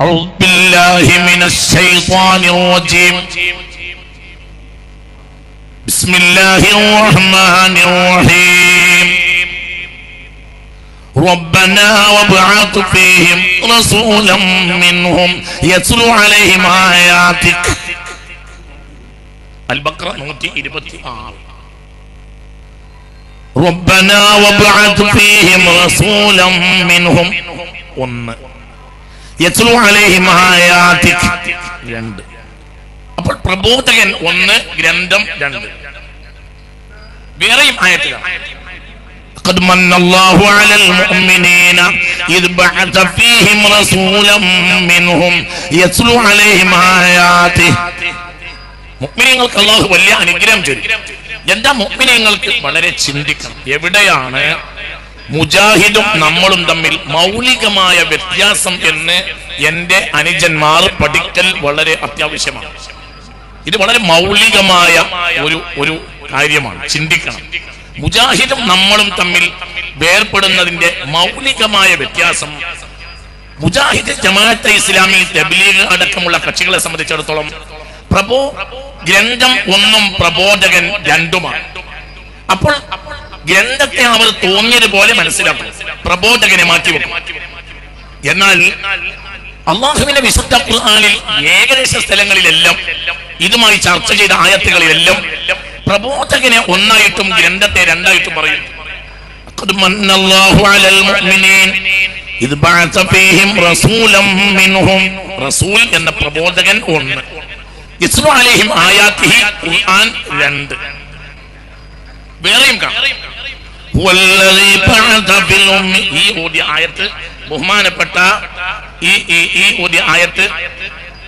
أعوذ بالله من الشيطان الرجيم. بسم الله الرحمن الرحيم. ربنا وابعث فيهم رسولا منهم يتلو عليهم آياتك. البقرة نوتي إربتي ربنا وابعث فيهم رسولا منهم. ومن രണ്ട് അപ്പോൾ പ്രബോധകൻ ഒന്ന് ഗ്രന്ഥം രണ്ട് വേറെയും ആയത്തിലാണ് قد من الله على المؤمنين إذ بعث فيهم رسولا منهم يتلو عليهم آياته മുഅ്മിനീങ്ങൾക്ക് അള്ളാഹു വലിയ അനുഗ്രഹം ചെയ്തു എന്താ മുഅ്മിനീങ്ങൾക്ക് വളരെ ചിന്തിക്കണം എവിടെയാണ് മുജാഹിദും നമ്മളും തമ്മിൽ മൗലികമായ വ്യത്യാസം എന്ന് എന്റെ അനുജന്മാർ പഠിക്കൽ വളരെ അത്യാവശ്യമാണ്. ഇത് വളരെ മൗലികമായ ഒരു ഒരു കാര്യമാണ്. ചിന്തിക്കണം. മുജാഹിദും നമ്മളും തമ്മിൽ വേർപെടുന്നതിന്റെ മൗലികമായ വ്യത്യാസം മുജാഹിദ് ജമാഅത്തെ ഇസ്ലാമി തബ്ലീഗ് അടക്കമുള്ള കക്ഷികളെ സംബന്ധിച്ചിടത്തോളം പ്രബോ ഗ്രന്ഥം ഒന്നും പ്രബോധകൻ രണ്ടുമാണ്. അപ്പോൾ ഗ്രന്ഥത്തെ അവർ തോന്നിയതുപോലെ മനസ്സിലാക്കും പ്രബോധകനെ മാറ്റിവെക്കും എന്നാൽ അള്ളാഹുവിന്റെ വിശുദ്ധ ഖുർആാനിൽ ഏകദേശ സ്ഥലങ്ങളിലെല്ലാം ഇതുമായി ചർച്ച ചെയ്ത ആയത്തുകളിലെല്ലാം പ്രബോധകനെ ഒന്നായിട്ടും ഗ്രന്ഥത്തെ രണ്ടായിട്ടും പറയുന്നു. റസൂൽ എന്ന പ്രബോധകൻ ഒന്ന്. ഇസ്ലാലിഹിം ആയാത്തിഹി ഖുർആൻ രണ്ട്. വേറെയും കാണാം. ഈ ഓതിയ ആയത്ത് ബഹുമാനപ്പെട്ട ഈ ഈ ഈ ഓതിയ ആയത്ത്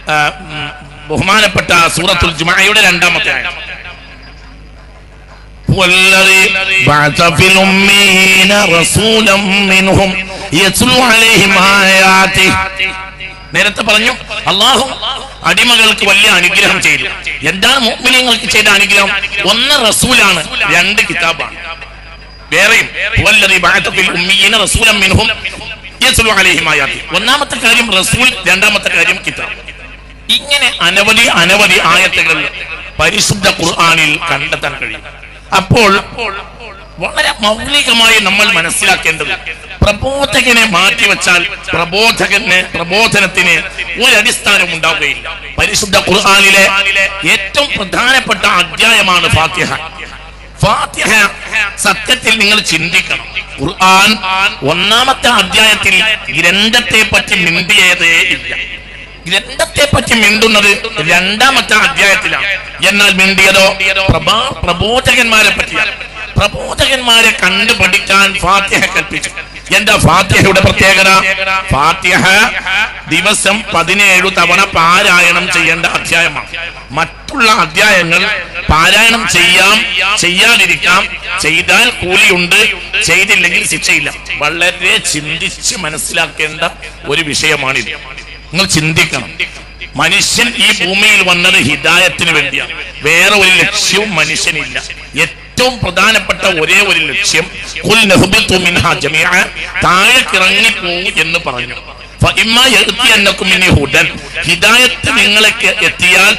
ആ, ഉം, ബഹുമാനപ്പെട്ട സൂറത്തുൽ ജുമഅയുടെ രണ്ടാമത്തെ ആയത്ത് هو الذي بعث في الأمين رسولا منهم يتلو عليهم آياته നേരത്തെ പറഞ്ഞു അള്ളാഹു അടിമകൾക്ക് വലിയ അനുഗ്രഹം ചെയ്തു എന്താണ് മുഅ്മിനീങ്ങൾക്ക് ചെയ്ത അനുഗ്രഹം ഒന്ന് റസൂലാണ് രണ്ട് കിതാബാണ് വേറെയും ഒന്നാമത്തെ കാര്യം റസൂൽ രണ്ടാമത്തെ കാര്യം കിതാബ്. ഇങ്ങനെ അനവധി അനവധി ആയത്തുകൾ പരിശുദ്ധ ഖുർആാനിൽ കണ്ടെത്താൻ കഴിയും. അപ്പോൾ വളരെ മൗലികമായി നമ്മൾ മനസ്സിലാക്കേണ്ടത് പ്രബോധകനെ മാറ്റിവെച്ചാൽ പ്രബോധകന് പ്രബോധനത്തിന് ഒരടിസ്ഥാനം ഉണ്ടാവുകയില്ല. പരിശുദ്ധ ഖുർആാനിലെ ഏറ്റവും പ്രധാനപ്പെട്ട അധ്യായമാണ് ഫാത്തിഹ. ഫാത്തിഹ സത്യത്തിൽ നിങ്ങൾ ചിന്തിക്കണം. ഖുർആൻ ഒന്നാമത്തെ അധ്യായത്തിൽ ഗ്രന്ഥത്തെ പറ്റി മിണ്ടിയതേ ഇല്ല. ഗ്രന്ഥത്തെ പറ്റി മിണ്ടുന്നത് രണ്ടാമത്തെ അധ്യായത്തിലാണ്. എന്നാൽ മിണ്ടിയതോ? പ്രഭാ പ്രബോധകന്മാരെ പറ്റിയാണ്. പ്രബോധകന്മാരെ കണ്ടു പഠിക്കാൻ ഫാത്തിഹ കൽപ്പിച്ചു. എന്താ ഫാത്തിഹയുടെ പ്രത്യേകത? ഫാത്തിഹ ദിവസം പതിനേഴു തവണ പാരായണം ചെയ്യേണ്ട അധ്യായമാണ്. മറ്റുള്ള അധ്യായങ്ങൾ പാരായണം ചെയ്യാം ചെയ്യാതിരിക്കാം ചെയ്താൽ കൂലിയുണ്ട് ചെയ്തില്ലെങ്കിൽ ശിക്ഷയില്ല. വളരെ ചിന്തിച്ച് മനസ്സിലാക്കേണ്ട ഒരു വിഷയമാണിത്. നിങ്ങൾ ചിന്തിക്കണം. മനുഷ്യൻ ഈ ഭൂമിയിൽ വന്നത് ഹിദായത്തിന് വേണ്ടിയാണ്. വേറെ ഒരു ലക്ഷ്യവും മനുഷ്യനില്ല. ഏറ്റവും പ്രധാനപ്പെട്ട ഒരേ ഒരു ലക്ഷ്യം ഖുൽ നഹ്ബിതു മിൻഹാ ജമീഅ താഴേക്കിറങ്ങി പോകും എന്ന് പറഞ്ഞു. ഹിദായത്ത് എത്തിയാൽ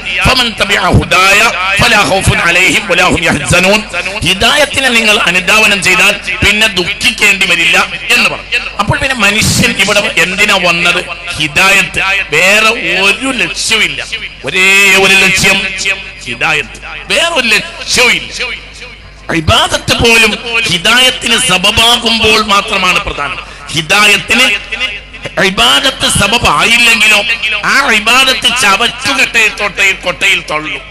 ഹിദായത്തിനെ നിങ്ങൾ അനുധാവനം ചെയ്താൽ പിന്നെ ദുഃഖിക്കേണ്ടി വരില്ല എന്ന് പറഞ്ഞു. അപ്പോൾ പിന്നെ മനുഷ്യൻ ഇവിടെ എന്തിനാ വന്നത്? ഹിദായത്ത്. വേറെ ഒരു ലക്ഷ്യമില്ല ഒരേ ഒരു ലക്ഷ്യം. ഹിദായത്ത്. വേറെ ഒരു ലക്ഷ്യമില്ല ഇബാദത്ത് പോലും ഹിദായത്തിന് സബബാകുമ്പോൾ മാത്രമാണ് പ്രധാനം. ഹിദായത്തിന് ഇബാദത്ത് സബബായില്ലെങ്കിലോ ആ ഇബാദത്ത് ചവച്ചുകെട്ടയിൽ തൊട്ടയിൽ കൊട്ടയിൽ തള്ളും.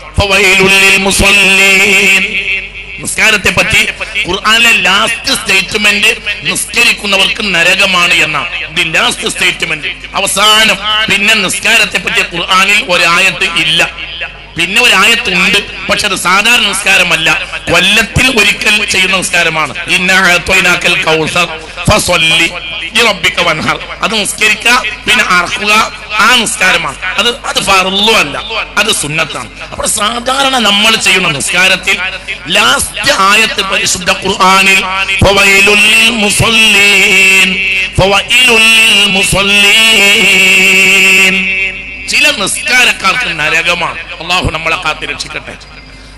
നിസ്കാരത്തെ പറ്റി ഖുർആനിലെ ലാസ്റ്റ് സ്റ്റേറ്റ്മെന്റ് നിസ്കരിക്കുന്നവർക്ക് നരകമാണ് എന്നാണ്. ദി ലാസ്റ്റ് സ്റ്റേറ്റ്മെന്റ് അവസാനം പിന്നെ നിസ്കാരത്തെ പറ്റി ഖുർആനിൽ ഒരായത്ത് ഇല്ല. പിന്നെ ഒരു ആയത്തുണ്ട് പക്ഷെ അത് സാധാരണ നിസ്കാരമല്ല. കൊല്ലത്തിൽ ഒരിക്കൽ ചെയ്യുന്ന വൻഹർ. അത് നിസ്കരിക്കുക പിന്നെ അറക്കുക ആ നിസ്കാരമാണ്. അത് അത് ഫറുള്ളു അല്ല. അത് സുന്നത്താണ്. അപ്പോൾ സാധാരണ നമ്മൾ ചെയ്യുന്ന നിസ്കാരത്തിൽ ലാസ്റ്റ് ആയത്ത് പരിശുദ്ധ ഖുർആനിൽ മുസല്ലീൻ മുസല്ലീൻ. ചില നിസ്കാരക്കാർക്ക് നരകമാണ്. അള്ളാഹു നമ്മളെ കാത്തി രക്ഷിക്കട്ടെ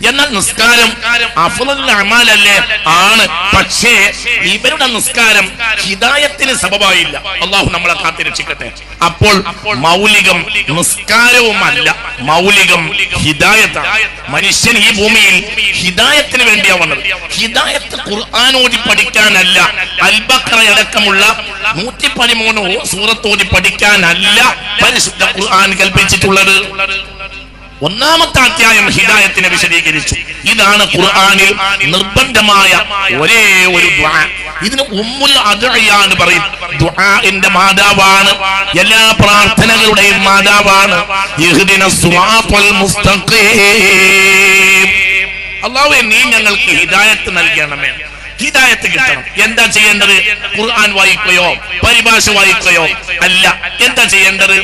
എന്നാൽ നിസ്കാരം അഫുലല്ലേ ആണ്. പക്ഷേ ഇവരുടെ നിസ്കാരം ഹിതായത്തിന് സബബായില്ല. അള്ളാഹു നമ്മളെ കാത്തി രക്ഷിക്കട്ടെ. അപ്പോൾ മൗലികം നിസ്കാരവുമല്ല. മൗലികം ഹിതായത്താണ് മനുഷ്യൻ ഈ ഭൂമിയിൽ ഹിതായത്തിന് വേണ്ടിയാ വന്നത്. ഹിതായത്ത് ഖുർആാനോടി പഠിക്കാനല്ല അൽബക്ര അടക്കമുള്ള നൂറ്റി പതിമൂന്ന് സൂറത്തോടി പഠിക്കാനല്ല പരിശുദ്ധ ഖുർആൻ കൽപ്പിച്ചിട്ടുള്ളത്. ഒന്നാമത്തെ അധ്യായം ഹിദായത്തിനെ വിശദീകരിച്ചു. ഇതാണ് ഖുർആാനിൽ നിർബന്ധമായ ഒരേ ഒരു ഇതിന് ഉമ്മുൽ അദ്ഇയാന്ന് പറയും. ദുആഇന്റെ മാതാവാണ്. എല്ലാ പ്രാർത്ഥനകളുടെയും മാതാവാണ്. മുസ്തഖീം. നീ ഞങ്ങൾക്ക് ഹിദായത്ത് നൽകണമേ. ഹിദായത്ത് കിട്ടണം. എന്താ ചെയ്യേണ്ടത്? ഖുർആൻ വായിക്കുകയോ പരിഭാഷ വായിക്കുകയോ അല്ല. എന്താ ചെയ്യേണ്ടത്?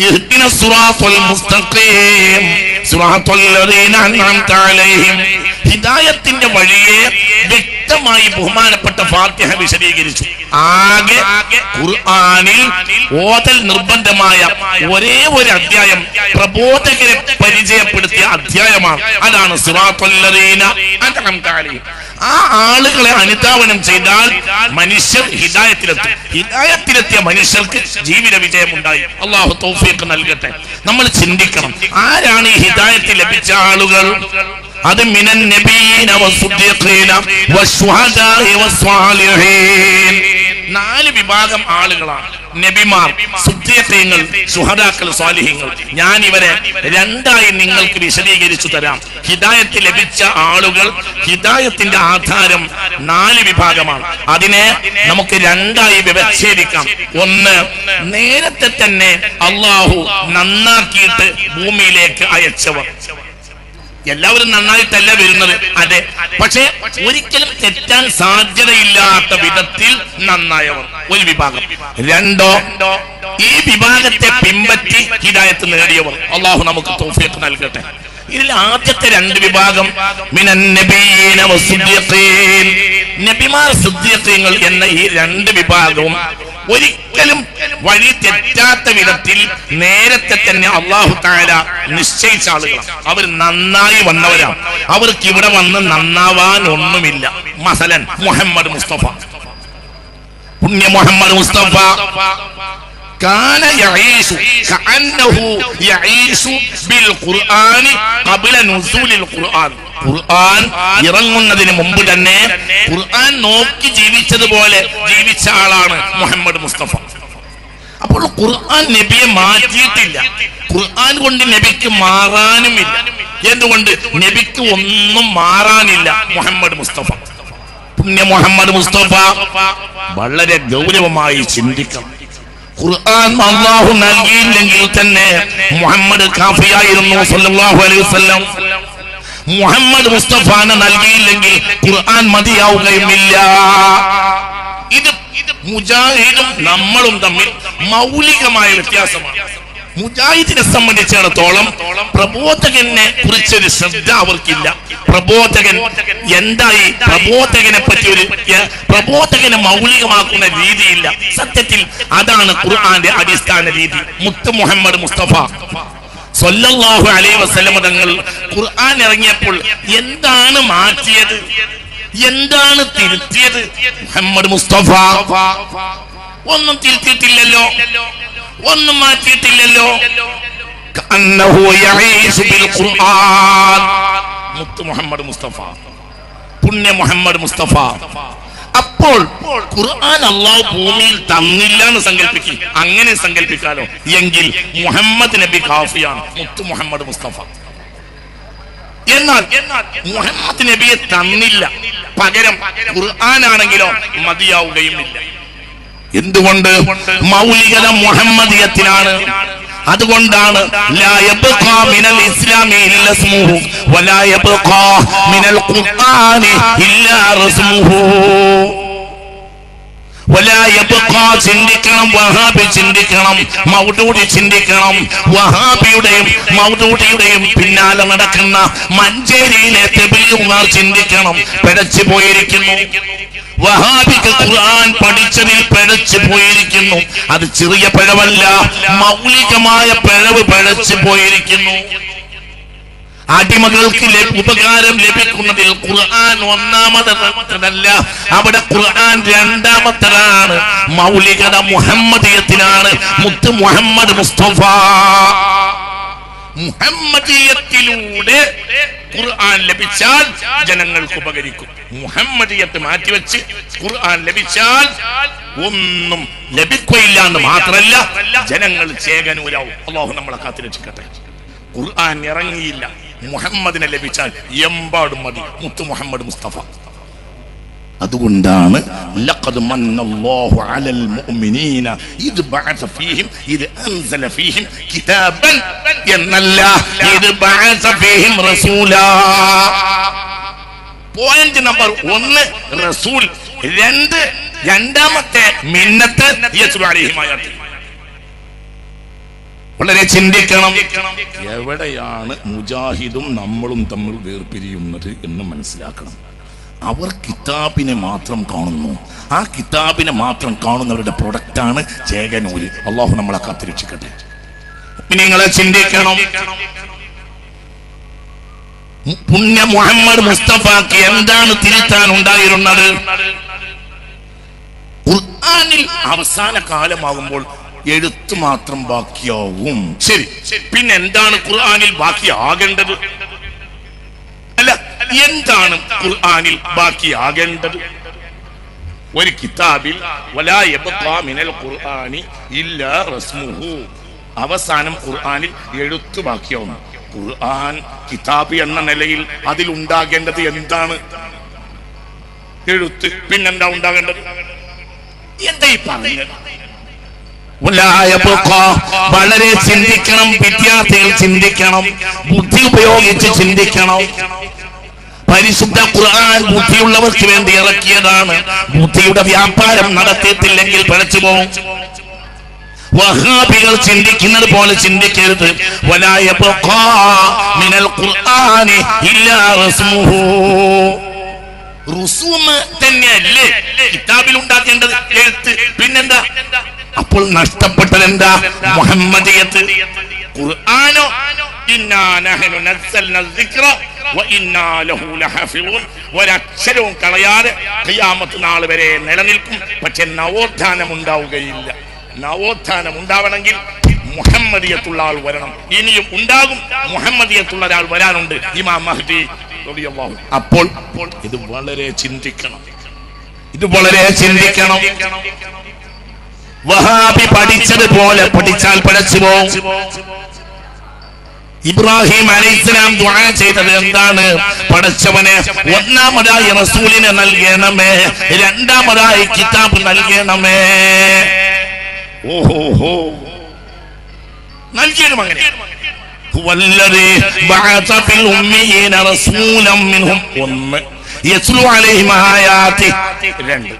اهدنا الصراط المستقيم صراط الذين أنعمت عليهم ഹിദായത്തിന്റെ വഴിയെ വ്യക്തമായി ബഹുമാനപ്പെട്ട ഫാത്തിഹ വിശദീകരിച്ചു ആകെ ഖുർആനിൽ ഓതൽ നിർബന്ധമായ ഒരേ ഒരു അധ്യായം പ്രബോധകരെ പരിചയപ്പെടുത്തിയ അധ്യായമാണ് അതാണ് സിറാത്തുല്ലദീന അൻഅംത അലൈഹിം ആ ആളുകളെ അനുധാവനം ചെയ്താൽ മനുഷ്യർ ഹിദായത്തിലെത്തും. ഹിദായത്തിലെത്തിയ മനുഷ്യർക്ക് ജീവിത വിജയം ഉണ്ടായി അള്ളാഹു തൗഫീഖ് നൽകട്ടെ. നമ്മൾ ചിന്തിക്കണം. ആരാണ് ഈ ഹിദായത്തിൽ ലഭിച്ച ആളുകൾ? അത് മിനൻ നബീന വസുദ്ദീഖീന വശുഹദാഇ വസ്സാലിഹീൻ നാല് വിഭാഗം ആളുകളാണ്. നബിമാർ സുദ്ദീഖീങ്ങൾ സുഹദാക്കൾ സ്വാലിഹ്യങ്ങൾ ഞാൻ ഇവരെ രണ്ടായി നിങ്ങൾക്ക് വിശദീകരിച്ചു തരാം. ഹിദായത്ത് ലഭിച്ച ആളുകൾ ഹിദായത്തിന്റെ ആധാരം നാല് വിഭാഗമാണ്. അതിനെ നമുക്ക് രണ്ടായി വ്യവച്ഛേദിക്കാം ഒന്ന് നേരത്തെ തന്നെ അള്ളാഹു നന്നാക്കിയിട്ട് ഭൂമിയിലേക്ക് അയച്ചവർ. എല്ലാവരും നന്നായിട്ടല്ല വരുന്നത്? അതെ പക്ഷേ ഒരിക്കലും തെറ്റാൻ സാധ്യതയില്ലാത്ത വിധത്തിൽ നന്നായവർ. ഒരു വിഭാഗം. രണ്ടോ ഈ വിഭാഗത്തെ പിൻപറ്റി ഹിദായത്ത് നേടിയവർ. അള്ളാഹു നമുക്ക് തോഫിയത്ത് നൽകട്ടെ. ഇതിൽ ആദ്യത്തെ രണ്ട് വിഭാഗം നബിമാർ എന്ന ഈ രണ്ട് വിഭാഗവും ഒരിക്കലും വഴി തെറ്റാത്ത വിധത്തിൽ നേരത്തെ തന്നെ അള്ളാഹു താര നിശ്ചയിച്ച ആളുകളാണ്. അവർ നന്നായി വന്നവരാണ്. അവർക്ക് ഇവിടെ വന്ന് നന്നാവാൻ ഒന്നുമില്ല. മസലൻ മുഹമ്മദ് മുസ്തഫ. പുണ്യ മുഹമ്മദ് മുസ്തഫ. യഈസു കഅന്നഹു യഈസു ബിൽ ഖുർആനി ഖബ്ല നുസൂലിൽ ഖുർആൻ ഖുർആൻ ഇറങ്ങുന്നതിന് മുമ്പ് തന്നെ ഖുർആൻ നോക്കി ജീവിച്ചതുപോലെ ജീവിച്ച ആളാണ് മുഹമ്മദ് മുസ്തഫ. അപ്പോൾ ഖുർആൻ നബിയെ മാറ്റിയിട്ടില്ല. ഖുർആൻ കൊണ്ട് നബിക്ക് മാറാനുമില്ല. എന്തുകൊണ്ട്? നബിക്ക് ഒന്നും മാറാനില്ല മുഹമ്മദ് മുസ്തഫ. പുണ്യ മുഹമ്മദ് മുസ്തഫ വളരെ ഗൗരവമായി ചിന്തിക്കണം. ഖുർആൻ അള്ളാഹു നൽകിയില്ലെങ്കിൽ തന്നെ മുഹമ്മദ് കാഫിയായിരുന്നു സല്ലല്ലാഹു അലൈഹി വസല്ലം. മുഹമ്മദ് മുസ്തഫാനെ നൽകിയില്ലെങ്കിൽ ഖുർആൻ മതിയാവുകയുമില്ല. ഇത് മുജാഹിദും നമ്മളും തമ്മിൽ മൗലികമായ വ്യത്യാസമാണ്. മുജാഹിദിനെ സംബന്ധിച്ചിടത്തോളം പ്രബോധകനെ കുറിച്ചൊരു ശ്രദ്ധ അവർക്കില്ല. പ്രബോധകൻ എന്തായി? പ്രബോധകനെ പറ്റി ഒരു പ്രബോധകനെ മൗലികമാക്കുന്ന രീതിയില്ല. സത്യത്തിൽ അതാണ് ഖുർആന്റെ അടിസ്ഥാന രീതി. മുത്ത് മുഹമ്മദ് മുസ്തഫ സൊല്ലാഹു അലൈഹി വസല്ലമ തങ്ങൾ ഖുർആൻ ഇറങ്ങിയപ്പോൾ എന്താണ് മാറ്റിയത്? എന്താണ് തിരുത്തിയത്? മുഹമ്മദ് മുസ്തഫ ഒന്നും തിരുത്തിയിട്ടില്ലല്ലോ. ഒന്നും മാറ്റിയിട്ടില്ലല്ലോ. മുത്ത് മുഹമ്മദ് മുസ്തഫ. പുണ്യ മുഹമ്മദ് മുസ്തഫ. അപ്പോൾ ഖുർആൻ അള്ളാഹു ഭൂമിയിൽ തന്നില്ല എന്ന് സങ്കല്പിക്കും. അങ്ങനെ സങ്കല്പിക്കാലോ. എങ്കിൽ മുഹമ്മദ് നബി കാഫിയാണ് മുത്ത് മുഹമ്മദ് മുസ്തഫ. എന്നാൽ മുഹമ്മദ് നബിയെ തന്നില്ല. പകരം ഖുർആൻ ആണെങ്കിലോ മതിയാവുകയും മതിയാവുകയുമില്ല. എന്തുകൊണ്ട് മൗലികത മുഹമ്മദിയത്തിനാണ് അതുകൊണ്ടാണ് ഇസ്ലാമി ചിന്തിക്കണം വഹാബി ചിന്തിക്കണം മൗദൂദി ചിന്തിക്കണം. വഹാബിയുടെയും മൗദൂദിയുടെയും പിന്നാലെ നടക്കുന്ന മഞ്ചേരിയിലെ തെബിലുമാർ ചിന്തിക്കണം. പിഴച്ചു പോയിരിക്കുന്നു. വഹാബിക്ക് ഖുർആൻ പഠിച്ചതിൽ പിഴച്ചു പോയിരിക്കുന്നു. അത് ചെറിയ പിഴവല്ല മൗലികമായ പിഴവ് പിഴച്ചു പോയിരിക്കുന്നു. അടിമകൾക്ക് ഉപകാരം ലഭിക്കുന്നതിൽ ഖുർആൻ ഒന്നാമതല്ല. അവിടെ ഖുർആൻ രണ്ടാമത്തതാണ്. മൗലികത മുഹമ്മദീയത്തിലാണ്. മുത്ത് മുഹമ്മദ് മുസ്തഫ. മുഹമ്മദീയത്തിലൂടെ ഖുർആൻ ലഭിച്ചാൽ ജനങ്ങൾക്ക് ഉപകരിക്കും. മുഹമ്മദീയത്ത് മാറ്റിവെച്ച് ഖുർആൻ ലഭിച്ചാൽ ഒന്നും ലഭിക്കുകയില്ല എന്ന് മാത്രമല്ല ജനങ്ങൾ ചേകനൂരാവും. അള്ളാഹു നമ്മളെ കാത്തിരക്ഷിക്കട്ടെ. ഖുർആൻ ഇറങ്ങിയില്ല. മുഹമ്മദിനെ ലഭിച്ചാൽ എമ്പാടും മതി. മുത്തു മുഹമ്മദ് മുസ്തഫ. അതുകൊണ്ടാണ് ലഖദ് മന്നല്ലാഹു അലൽ മുഅ്മിനീന ഇദ് ബഅസ ഫീഹിം ഇദ് അൻസല ഫീഹിം കിതാബൻ എന്നല്ല ഇദ് ബഅസ ഫീഹിം റസൂലാ. പോയിന്റ് നമ്പർ ഒന്ന് റസൂൽ. രണ്ട് രണ്ടാമത്തെ മിന്നത്ത് യസ്ലു അലൈഹി ആയാത്തി വളരെ ചിന്തിക്കണം. എവിടെയാണ് മുജാഹിദും നമ്മളും തമ്മിൽ വേർപിരിയുന്നത് എന്ന് മനസ്സിലാക്കണം. അവർ കിതാബിനെ മാത്രം കാണുന്നു. ആ കിതാബിനെ മാത്രം കാണുന്നവരുടെ പ്രൊഡക്റ്റാണ് ചേകനൂര് അള്ളാഹു നമ്മളെ കാത്തിരക്ഷിക്കട്ടെ. നിങ്ങളെ ചിന്തിക്കണം. പുണ്യ മുഹമ്മദ് മുസ്തഫാക്ക് എന്താണ് തിരുത്താൻ ഉണ്ടായിരുന്നത് ഖുർആനിൽ അവസാന കാലമാകുമ്പോൾ എഴുത്ത് മാത്രം ബാക്കിയാവും. ശരി പിന്നെ എന്താണ് ഖുർആാനിൽ ബാക്കിയാകേണ്ടത്? അല്ല എന്താണ് ഖുർആാനിൽ ബാക്കിയാകേണ്ടത്? ഒരു കിതാബിൽ ഖുർആനി ഇല്ലാ റസ്മുഹു. അവസാനം ഖുർആാനിൽ എഴുത്ത് ബാക്കിയാവും. ഖുർആൻ കിതാബ് എന്ന നിലയിൽ അതിൽ ഉണ്ടാകേണ്ടത് എന്താണ്? എഴുത്ത്. പിന്നെന്താ ഉണ്ടാകേണ്ടത്? എന്താ ഈ പറഞ്ഞത്. വളരെ ചിന്തിക്കണം വിദ്യാർത്ഥികൾ ചിന്തിക്കണം ബുദ്ധി ഉപയോഗിച്ച് ചിന്തിക്കണം. പരിശുദ്ധ ഖുർആൻ ബുദ്ധിയുള്ളവർക്ക് വേണ്ടി ഇറക്കിയതാണ്. ബുദ്ധിയുടെ വ്യാപാരം നടത്തിയിട്ടില്ലെങ്കിൽ പിഴച്ചു പോകും വഹാബികൾ ചിന്തിക്കുന്നത് പോലെ ചിന്തിക്കരുത്. വലായ മിനൽ ഖുർആനി ഇല്ലാ റുസൂമ് തന്നെയല്ലേ കിതാബിൽ ഉണ്ടാക്കേണ്ടത്? എഴുത്ത്. പിന്നെന്താ? അപ്പോൾ നഷ്ടപ്പെട്ടത് എന്താ? മുഹമ്മദിയത്ത്. ഒരക്ഷരവും കളയാതെ കയ്യാമത്ത് നാൾ വരെ നിലനിൽക്കും. പക്ഷെ നവോത്ഥാനം ഉണ്ടാവുകയില്ല നവോത്ഥാനം ഉണ്ടാവണമെങ്കിൽ മുഹമ്മദിയത്തുള്ള ആൾ വരണം. ഇനിയും ഉണ്ടാകും. മുഹമ്മദിയത്തുള്ള ഒരാൾ വരാനുണ്ട്. ഇമാം മഹദി അപ്പോൾ ഇത് വളരെ ചിന്തിക്കണം. ഇത് വളരെ ചിന്തിക്കണം. വഹാബി പഠിച്ചതുപോലെ പഠിച്ചാൽ പഠിച്ചുമോ ഇബ്രാഹിം അലൈഹിസ്സലാം ദുആ ചെയ്തത് എന്താണ്? പഠിച്ചവനെ ഒന്നാമതായി റസൂലിനെ നൽകണമേ രണ്ടാമതായി കിതാബ് നൽകണമേ. ഓഹോ നൽകിയതും അങ്ങനെ വല്ലതേ ഒന്ന്. യസ്ലു രണ്ട്.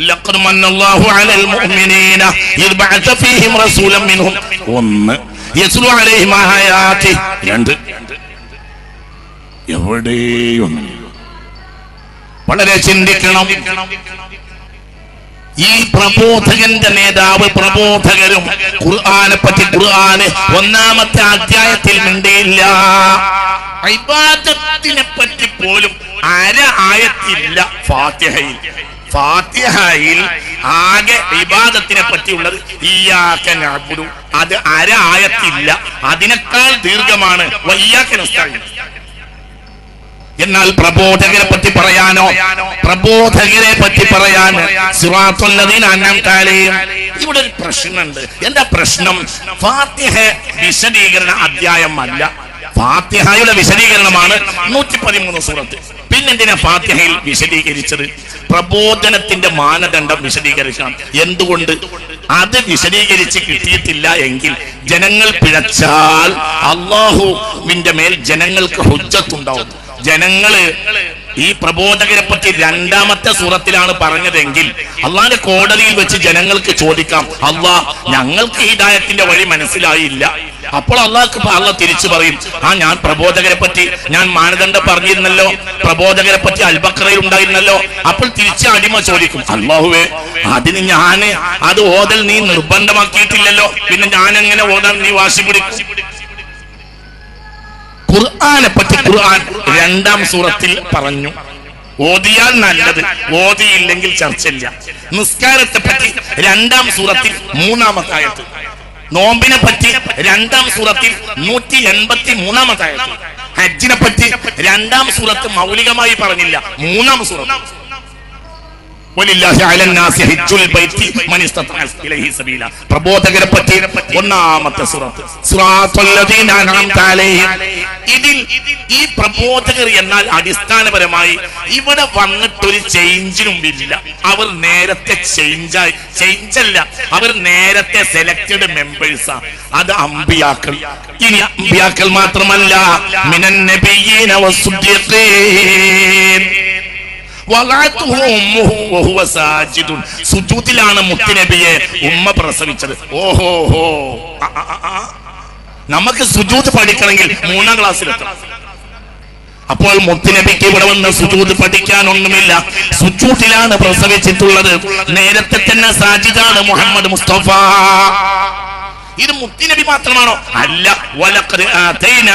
لقد من الله على المؤمنين إذ بعث فيهم رسولا منهم ഒന്ന് يتلو عليهم آياته രണ്ട് എവിടെയും വളരെ ചിന്തിക്കണം ഈ പ്രബോധകന്റെ നേതാവ് പ്രബോധകരും ഖുർആനെ പറ്റി ഖുർആന് ഒന്നാമത്തെ അധ്യായത്തിൽ മിണ്ടിയില്ല ഇബാദത്തിനെ പറ്റി പോലും അര ആയത്തില്ല ഫാത്തിഹയിൽ ഫാത്തിഹയിൽ ആകെ ഇബാദത്തിനെ പറ്റിയുള്ളത് ഈയാക്കൻ അത് അര ആയത്തില്ല അതിനേക്കാൾ ദീർഘമാണ്. വയ്യാക്കൻ എന്നാൽ പ്രബോധകരെ പറ്റി പറയാനോ? പ്രബോധകരെ പറ്റി പറയാൻ അലൈഹിം ഇവിടെ ഒരു പ്രശ്നമുണ്ട്. എന്താ പ്രശ്നം? ഫാത്തിഹ വിശദീകരണ അധ്യായം അല്ല ഫാത്തിഹയുടെ വിശദീകരണമാണ് നൂറ്റി പതിമൂന്ന് സൂറത്ത്. പിന്നെന്തിനാ ഫാത്തിഹയിൽ വിശദീകരിച്ചത്? പ്രബോധനത്തിന്റെ മാനദണ്ഡം വിശദീകരിക്കണം. എന്തുകൊണ്ട്? അത് വിശദീകരിച്ച് കിട്ടിയിട്ടില്ല എങ്കിൽ ജനങ്ങൾ പിഴച്ചാൽ അള്ളാഹുവിന്റെ മേൽ ജനങ്ങൾക്ക് ഹുജ്ജത്തുണ്ടാവും. ജനങ്ങൾ ഈ പ്രബോധകരെ പറ്റി രണ്ടാമത്തെ സൂറത്തിലാണ് പറഞ്ഞതെങ്കിൽ അള്ളാന്റെ കോടതിയിൽ വെച്ച് ജനങ്ങൾക്ക് ചോദിക്കാം അള്ളാ ഞങ്ങൾക്ക് ഈ ദായത്തിന്റെ വഴി മനസ്സിലായില്ല. അപ്പോൾ അള്ളാഹ്ക്ക് അള്ള തിരിച്ചു പറയും ആ ഞാൻ പ്രബോധകരെ പറ്റി ഞാൻ മാനദണ്ഡം പറഞ്ഞിരുന്നല്ലോ പ്രബോധകരെ പറ്റി അൽബക്രയിൽ ഉണ്ടായിരുന്നല്ലോ. അപ്പോൾ തിരിച്ച് അടിമ ചോദിക്കും അള്ളാഹുവേ അതിന് ഞാൻ അത് ഓതൽ നീ നിർബന്ധമാക്കിയിട്ടില്ലല്ലോ പിന്നെ ഞാൻ എങ്ങനെ ഓതാൻ നീ വാശി പിടിക്കും? ഖുർആനെ പറ്റി ഖുർആൻ രണ്ടാം സൂറത്തിൽ പറഞ്ഞു. ഓതിയാൽ നല്ലത് ഓതിയില്ലെങ്കിൽ ചർച്ചയില്ല. നിസ്കാരത്തെ പറ്റി രണ്ടാം സൂറത്തിൽ മൂന്നാമത്തെ ആയത്ത്. നോമ്പിനെ പറ്റി രണ്ടാം സൂറത്തിൽ നൂറ്റി എൺപത്തി മൂന്നാമത്തെ ആയത്ത്. ഹജ്ജിനെ പറ്റി രണ്ടാം സൂറത്ത് മൗലികമായി പറഞ്ഞില്ല മൂന്നാം സൂറത്ത്. പ്രബോധകരെ പറ്റി ഒന്നാമത്തെ ഇതിൽ ഈ പ്രബോധകർ എന്നാൽ അടിസ്ഥാനപരമായി ഇവിടെ വന്നിട്ടൊരു ചേഞ്ചിനും ഇല്ല. അവർ നേരത്തെ ചേഞ്ചായി ചേഞ്ച് അല്ല. അവർ നേരത്തെ സെലക്ടഡ് മെമ്പേഴ്സാ അത് അമ്പിയാക്കൾ. ഇനി അമ്പിയാക്കൾ മാത്രമല്ല. മിനൻ നബിയീന വസ്സുദ്ദീഖീൻ സുജൂദിലാണ് മുത്തുനബിയെ ഉമ്മ പ്രസവിച്ചത്. ഓഹോ ഹോ. നമുക്ക് സുജൂദ് പഠിക്കണമെങ്കിൽ മൂന്നാം ക്ലാസ്സിലെത്തണം. അപ്പോൾ മുത്തുനബിക്ക് ഇവിടെ വന്ന് സുജൂദ് പഠിക്കാനൊന്നുമില്ല. സുജൂത്തിലാണ് പ്രസവിച്ചിട്ടുള്ളത്. നേരത്തെ തന്നെ സാജിദാണ് മുഹമ്മദ് മുസ്തഫ. ഇത് മുത്തിനബി മാത്രമാണോ? അല്ല. വലഖദ് ആതൈന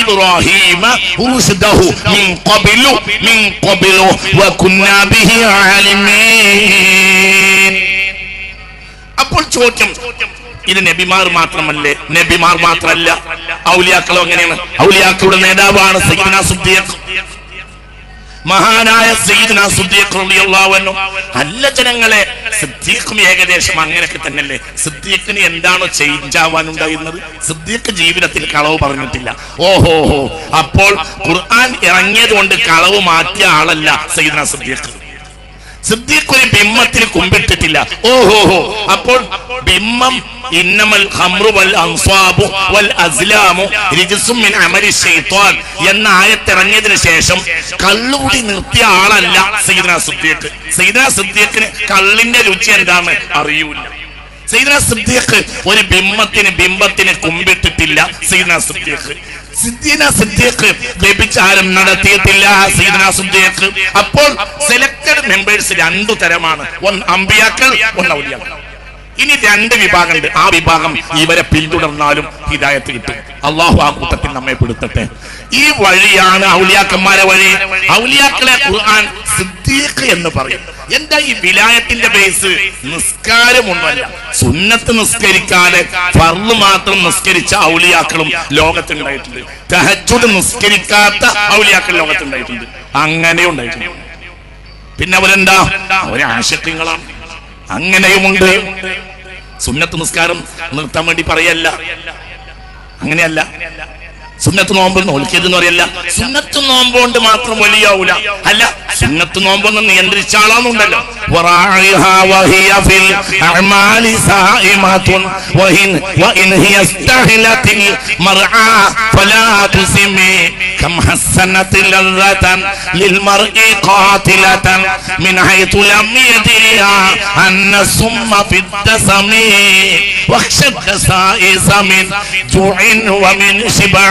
ഇബ്രാഹീമ റുശ്ദഹു മിൻ ഖബ്ലു മിൻ ഖബ്ലു വകുന്നാ ബിഹി ആലിമീൻ അപ്പോൾ ചോദ്യം ഇത് നബിമാർ മാത്രമല്ലേ? നബിമാർ മാത്രമല്ല. ഔലിയാക്കളും അങ്ങനെയാണ് ഔലിയാക്കളുടെ നേതാവാണ് സയ്യിദ്നാ സുദ്ദീഖ്. മഹാനായ സയ്യിദ്നാ സുദ്ദീഖ് റളിയല്ലാഹു അൻഹു. അല്ല ജനങ്ങളെ സിദ്ദീഖും ഏകദേശം അങ്ങനെയൊക്കെ തന്നെയല്ലേ? സിദ്ദീഖിന് എന്താണോ ചേഞ്ച് ആവാനുണ്ടായിരുന്നത്? സിദ്ദീഖ് ജീവിതത്തിൽ കളവ് പറഞ്ഞിട്ടില്ല. ഓഹോ അപ്പോൾ ഖുർആൻ ഇറങ്ങിയത് കൊണ്ട് കളവ് മാറ്റിയ ആളല്ല സൈദന സിദ്ദീഖ്. സിദ്ദീഖ് ബിംബത്തിൽ കുമ്പിട്ടിട്ടില്ല. ഓഹോ അപ്പോൾ ബിംബം ഖംറു വൽ വൽ അസ്ലാമു എന്ന ആയത്തിറങ്ങിയതിനു ശേഷം കള്ളുകൂടി നിർത്തിയ ആളല്ല സയ്യിദ്ന സിദ്ദീഖ്. സയ്യിദ്ന സിദ്ദീഖിന് കള്ളിന്റെ രുചി എന്താണ് അറിയൂല. സയ്യിദ്ന സിദ്ദീഖ് ഒരു ബിംബത്തിന് ബിംബത്തിന് കുമ്പിട്ടിട്ടില്ല സയ്യിദ്ന സിദ്ദീഖ്. സിദ്ദീന സിദ്ദീഖ് വ്യഭിചാരം നടത്തിയിട്ടില്ല സീദന സിദ്ദീഖ്. അപ്പോൾ സെലക്ടഡ് മെമ്പേഴ്സ് രണ്ടു തരമാണ്. ഒന്ന് അമ്പിയാക്കൾ ഒന്ന് ഔലിയാക്കൾ. ഇനി രണ്ട് വിഭാഗമുണ്ട്. ആ വിഭാഗം ഇവരെ പിന്തുടർന്നാലും ഹിദായത്ത് കിട്ടും. അള്ളാഹു ആ കൂട്ടത്തിൽ നമ്മെ പെടുത്തട്ടെ. ഈ വഴിയാണ് ഔലിയാക്കന്മാരെ വഴി. ഔലിയാക്കളെ ഖുർആൻ സിദ്ദീഖ് എന്ന് പറയും. എന്താ ഈ വിലായത്തിന്റെ ബേസ് നിസ്കാരമൊന്നുമല്ല. സുന്നത്ത് നിസ്കരിക്കാതെ ഫർൾ മാത്രം നിസ്കരിച്ച ഔലിയാക്കളും ലോകത്തുണ്ടായിട്ടുണ്ട്. തഹജ്ജുദ് നിസ്കരിക്കാത്ത ഔലിയാക്കൾ ലോകത്തുണ്ടായിട്ടുണ്ട്. അങ്ങനെ ഉണ്ടായിട്ടുണ്ട് പിന്നെ അവരെന്താ? അവരെ ആശക്യങ്ങളാണ് അങ്ങനെയുമുണ്ട്. സുന്നത്ത് നിസ്കാരം നിർത്താൻ വേണ്ടി പറയല്ല. അങ്ങനെയല്ല. സുന്നത്ത് നോമ്പ് നോൽക്കരുത് എന്ന് പറയല്ല. സുന്നത്ത് നോമ്പ് കൊണ്ട് മാത്രം വലിയാവൂല അല്ല സുന്നത്ത് നോമ്പൊന്ന് നിയന്ത്രിച്ച ആളാന്നുണ്ടല്ലോ وراعيها وهي في الأعمال سائمة وإن وإن هي استهلت المرعى فلا تسمي كم حسنت لذة للمرء قاتلة من حيث لم يدريها أن السم في الدسم واخشى الدسائس من جوع ومن شبع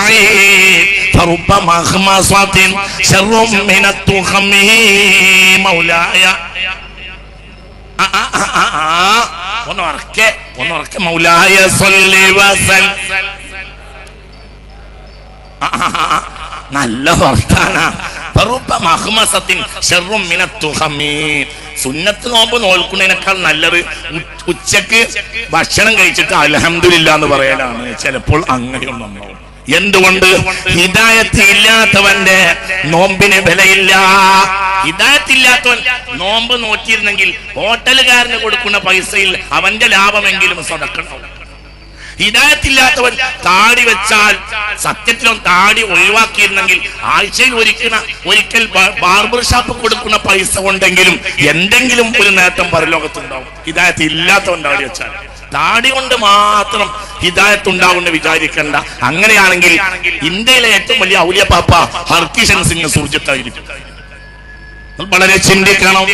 മൗലായ നല്ല സുന്നത്ത് നോമ്പ് നോൽക്കുന്നതിനേക്കാൾ നല്ലത് ഉച്ചയ്ക്ക് ഭക്ഷണം കഴിച്ചിട്ട് അലഹമില്ല എന്ന് പറയലാണ്. ചിലപ്പോൾ അങ്ങനെയൊന്നും എന്തുകൊണ്ട്? ഹിദായത്ത് ഇല്ലാത്തവന്റെ നോമ്പിന് വിലയില്ല. ഹിദായത്ത് ഇല്ലാത്തവൻ നോമ്പ് നോക്കിയിരുന്നെങ്കിൽ ഹോട്ടലുകാരന് കൊടുക്കുന്ന പൈസയിൽ അവന്റെ ലാഭമെങ്കിലും സ്വതക്കണം. ഹിദായത്തില്ലാത്തവൻ താടി വെച്ചാൽ സത്യത്തിലും താടി ഒഴിവാക്കിയിരുന്നെങ്കിൽ ആഴ്ചയിൽ ഒരിക്കൽ ഒരിക്കൽ ബാർബർ ഷാപ്പ് കൊടുക്കുന്ന പൈസ കൊണ്ടെങ്കിലും എന്തെങ്കിലും ഒരു നേട്ടം പരലോകത്തുണ്ടാവും. ഹിദായത്ത് ഇല്ലാത്തവൻ താടി വെച്ചാൽ. താടി കൊണ്ട് മാത്രം ഹിദായത്ത് ഉണ്ടാവുമെന്ന് വിചാരിക്കണ്ട. അങ്ങനെയാണെങ്കിൽ ഇന്ത്യയിലെ ഏറ്റവും വലിയ ഔലിയ പാപ്പ ഹർകിഷൻ സിംഗ് സൂചിത്തായിരിക്കും വളരെ ചിന്തിക്കണം.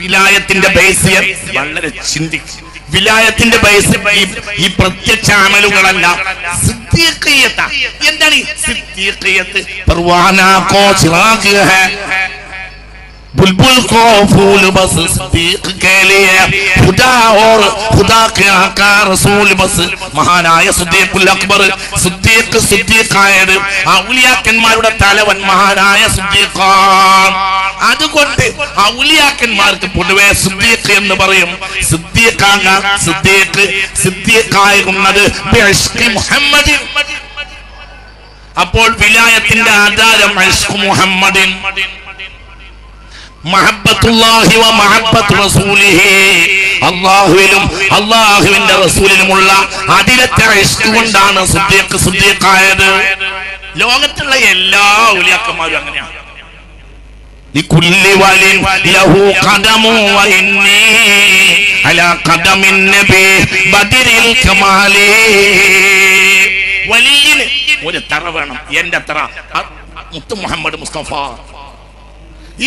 വിലായത്തിന്റെ ബേസ് വളരെ ചിന്തിക്കും വിലായത്തിന്റെ ബേസ് ഈ പ്രത്യക്ഷ അമലുകളല്ല. എന്താണ് ഈ സിദ്ദീഖിയത്ത്? بلبل کو پھول بس صدیق کے لیے خدا اور خدا کے آقا رسول بس മഹാനായ സുദ്ദീഖുൽ അക്ബർ സുദ്ദീഖ് സുദ്ദീഖായത്. ഔലിയാക്കന്മാരുടെ തലവൻ മഹാനായ സുദ്ദീഖാണ്. അതുകൊണ്ട് ഔലിയാക്കന്മാർക്ക് പൊതുവെ സുദ്ദീഖ് എന്ന് പറയും. സിദ്ദീഖാങ്ങ സിദ്ദീഖ് സിദ്ദീഖായിരുന്നത്. മുഹമ്മദ്. അപ്പോൾ വിലായത്തിന്റെ ആധാരം മുഹമ്മദിൻ മഹബത്തുല്ലാഹി വ മഹബത്തു റസൂലിഹി അല്ലാഹുവിലും അല്ലാഹുവിന്റെ റസൂലിലുമുള്ള അതിരത്തെ ഇഷ്ക് കൊണ്ടാണ് സിദ്ദീഖ് സിദ്ദീഖായത് ലോകത്തുള്ള എല്ലാ ഔലിയാക്കന്മാരും അങ്ങനെയാണ് لكل ولي له قدم وإني على قدم النبي بدر الكمال വലിയന് ഒരു തറ വേണം എന്റെ തറ അ- മുത്തു മുഹമ്മദ് മുസ്തഫ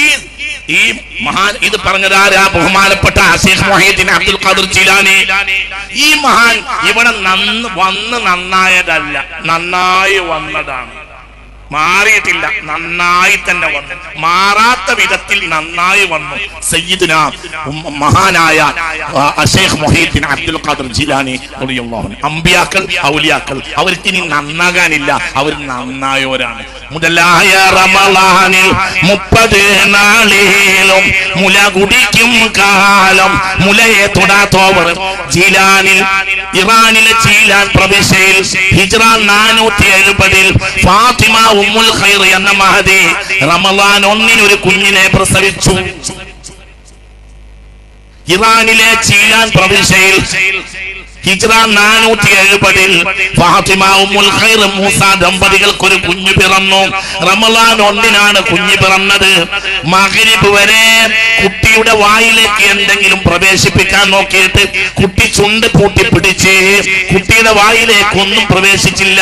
ഈ ഈ മഹാൻ ഇത് പറഞ്ഞത് ആരാ ബഹുമാനപ്പെട്ട അഷേഖ് മൊഹീദ്ദീൻ അബ്ദുൽ ഖാദർ ജിലാനി? ഈ മഹാൻ ഇവിടെ നന്ന് വന്ന് നന്നായതല്ല നന്നായി വന്നതാണ്. മാറിയിട്ടില്ല. നന്നായി തന്നെ വന്നു. മാറാത്ത വിധത്തിൽ നന്നായി വന്നു. സയ്യിദിന മഹാനായ അഷേഖ് മൊഹീദ്ദീൻ അബ്ദുൽ ഖാദർ ജിലാനി. അമ്പിയാക്കൾ ഔലിയാക്കൾ അവർക്ക് ഇനി നന്നാകാനില്ല. അവർ നന്നായവരാണ് മുതലായ റമളാനിൽ മുപ്പത് നാളിലും മുല കുടിക്കും കാലം. മുലയെ തൊടാത്തോവർ ജീലാനിൽ ഇറാനിലെ ജീലാൻ പ്രവിശ്യയിൽ ഹിജ്റ നാനൂറ്റി എഴുപതിൽ ഫാത്തിമ ഉമ്മുൽ ഖൈർ എന്ന മഹതി റമളാൻ ഒന്നിന് ഒരു കുഞ്ഞിനെ പ്രസവിച്ചു. ഇറാനിലെ ചീലാൻ പ്രവിശ്യയിൽ ഹിജ്ര നാനൂറ്റി എഴുപതിൽ ഫാത്തിമ ഉമ്മുൽ ഖൈർ മൂസ ദമ്പതികൾക്ക് ഒരു കുഞ്ഞു പിറന്നു. റമലാൻ ഒന്നിനാണ് കുഞ്ഞു പിറന്നത്. മകരിബ് വരെ കുട്ടിയുടെ വായിലേക്ക് എന്തെങ്കിലും പ്രവേശിപ്പിക്കാൻ നോക്കിയിട്ട് കുട്ടി ചുണ്ട് പൂട്ടി പിടിച്ച് കുട്ടിയുടെ വായിലേക്കൊന്നും പ്രവേശിച്ചില്ല.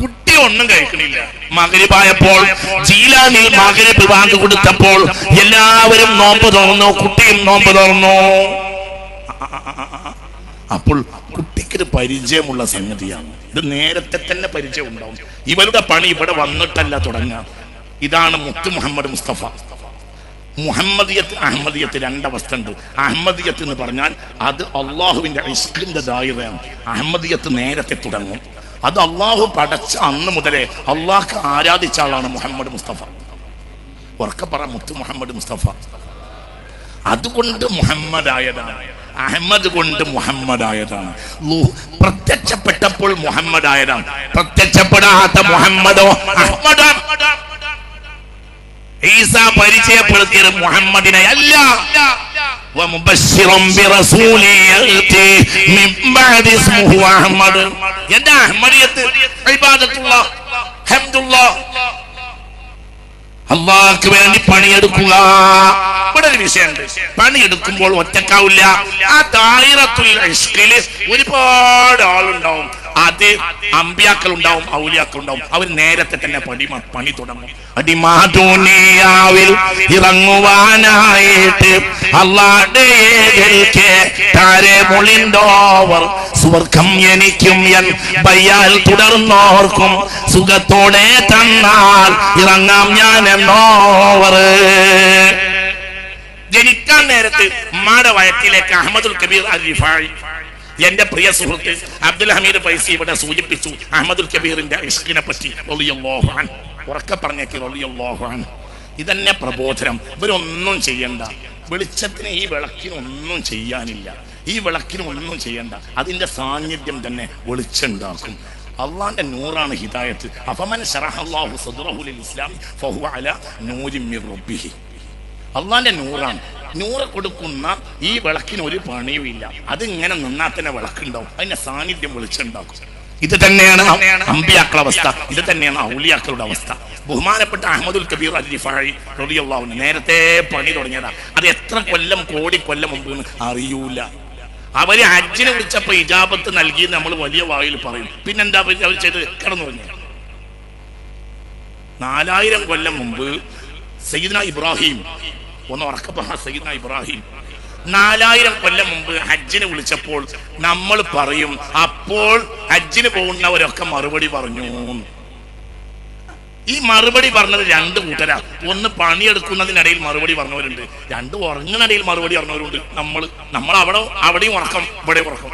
കുട്ടി ഒന്നും കഴിക്കണില്ല. മകരിപ്പായപ്പോൾ ജീലാനിൽ മകരിബ് ബാങ്ക് കൊടുത്തപ്പോൾ എല്ലാവരും നോമ്പ് തുറന്നു കുട്ടിയും നോമ്പ് തുറന്നു. അപ്പോൾ കുട്ടിക്കൊരു പരിചയമുള്ള സംഗതിയാണ്. ഇത് നേരത്തെ തന്നെ പരിചയം ഉണ്ടാവും ഇവരുടെ പണി ഇവിടെ വന്നിട്ടല്ല തുടങ്ങുക. ഇതാണ് മുത്ത് മുഹമ്മദ് മുസ്തഫ. മുഹമ്മദിയത്ത് അഹമ്മദിയത്ത് രണ്ടവസ്ഥ ഉണ്ട്. അഹമ്മദിയത്ത് എന്ന് പറഞ്ഞാൽ അത് അള്ളാഹുവിന്റെ ഇസ്കിന്റെ ദായിറയാണ് അഹമ്മദിയത്ത് നേരത്തെ തുടങ്ങും. അത് അള്ളാഹു പടച്ച അന്ന് മുതലേ അള്ളാഹ് ആരാധിച്ച ആളാണ് മുഹമ്മദ് മുസ്തഫ. ഉറക്കെ പറ മുത്തു മുഹമ്മദ് മുസ്തഫ. അതുകൊണ്ട് മുഹമ്മദായതാണ്. അഹമ്മദ് കൊണ്ട് മുഹമ്മദായതാണ്. പ്രത്യക്ഷപ്പെട്ടപ്പോൾ മുഹമ്മദായതാണ്. പ്രത്യക്ഷപ്പെടാത്ത മുഹമ്മദോ അഹമ്മദാണ് ഈസ പരിചയപ്പെടുത്തിയത് മുഹമ്മദിനെ അല്ല. വേണ്ടി പണിയെടുക്കുക. ഇവിടെ ഒരു വിഷയമുണ്ട്. പണിയെടുക്കുമ്പോൾ ഒറ്റക്കാവില്ല. ആ ദായിറത്തുള്ള ഒരുപാട് ആളുണ്ടാവും. അത് അമ്പ്യാക്കൾ ഉണ്ടാവും ഔലിയാക്കൾ ഉണ്ടാവും അവർ നേരത്തെ തന്നെ പണി പണി തുടങ്ങും. അടിമാതൂനിയാവിൽ ഇറങ്ങുവാനായിട്ട് അള്ളാടെ താരെ സ്വർഗം എനിക്കും എൻ ബയ്യാൽ തുടർന്നോർക്കും. സുഖത്തോടെ തന്നാൽ ഇറങ്ങാം ഞാൻ എന്നോവർ. ജനിക്കാൻ നേരത്ത് ഉമ്മാടെ വയറ്റിലേക്ക് അഹമ്മദുൽ കബീർ അൽ റിഫായി എന്റെ പ്രിയ സുഹൃത്ത് അബ്ദുൽ ഹമീദ് പൈസി ഇവിടെ സൂചിപ്പിച്ചു അഹമ്മദുൽ കബീറിന്റെ ഇഷ്കിനെ പറ്റി. ഉറക്കെ പറഞ്ഞേക്ക്. ഇതന്നെ പ്രബോധനം. ഇവരൊന്നും ചെയ്യണ്ട. വെളിച്ചത്തിന് ഈ വിളക്കിനൊന്നും ചെയ്യാനില്ല. ഈ വിളക്കിനൊന്നും ചെയ്യണ്ട. അതിന്റെ സാന്നിധ്യം തന്നെ വെളിച്ചുണ്ടാക്കും അള്ളാന്റെ നൂറാണ് ഹിദായത്ത്. ലിൽ ഇസ്ലാം നൂരിൻ റബ്ബിഹി. അള്ളാന്റെ നൂറാണ്. നൂറ് കൊടുക്കുന്ന ഈ വിളക്കിന് ഒരു പണിയും ഇല്ല അത് ഇങ്ങനെ നിന്നാൽ തന്നെ വിളക്കുണ്ടാവും. അതിന്റെ സാന്നിധ്യം വിളിച്ചുണ്ടാക്കും ഇത് തന്നെയാണ് അമ്പിയാക്കളുടെ അവസ്ഥ. ഇത് തന്നെയാണ് ഔലിയാക്കളുടെ അവസ്ഥ. ബഹുമാനപ്പെട്ട അഹമ്മദുൽ കബീർ അൻഹു നേരത്തെ പണി തുടങ്ങിയതാ. അത് എത്ര കൊല്ലം കോടി കൊല്ലം മുമ്പ് അറിയൂല. അവർ ഹജ്ജിനെ വിളിച്ചപ്പോ ഇജാബത്ത് നൽകി നമ്മൾ വലിയ വായിൽ പറയും. പിന്നെന്താ അവർ ചെയ്ത് കിടന്നു പറഞ്ഞു നാലായിരം കൊല്ലം മുമ്പ് സയ്യിദ്ന ഇബ്രാഹിം ഒന്ന് ഉറക്കപ്പ സയ്യിദ്ന ഇബ്രാഹിം. നാലായിരം കൊല്ലം മുമ്പ് ഹജ്ജിന് വിളിച്ചപ്പോൾ നമ്മൾ പറയും അപ്പോൾ ഹജ്ജിന് പോകുന്നവരൊക്കെ മറുപടി പറഞ്ഞു. ഈ മറുപടി പറഞ്ഞത് രണ്ട് കൂട്ടരാ. ഒന്ന് പണിയെടുക്കുന്നതിനിടയിൽ മറുപടി പറഞ്ഞവരുണ്ട്. രണ്ട് ഉറങ്ങുന്നിടയിൽ മറുപടി പറഞ്ഞവരുണ്ട്. നമ്മൾ നമ്മൾ അവിടെ അവിടെയും ഉറക്കം ഇവിടെ ഉറക്കം.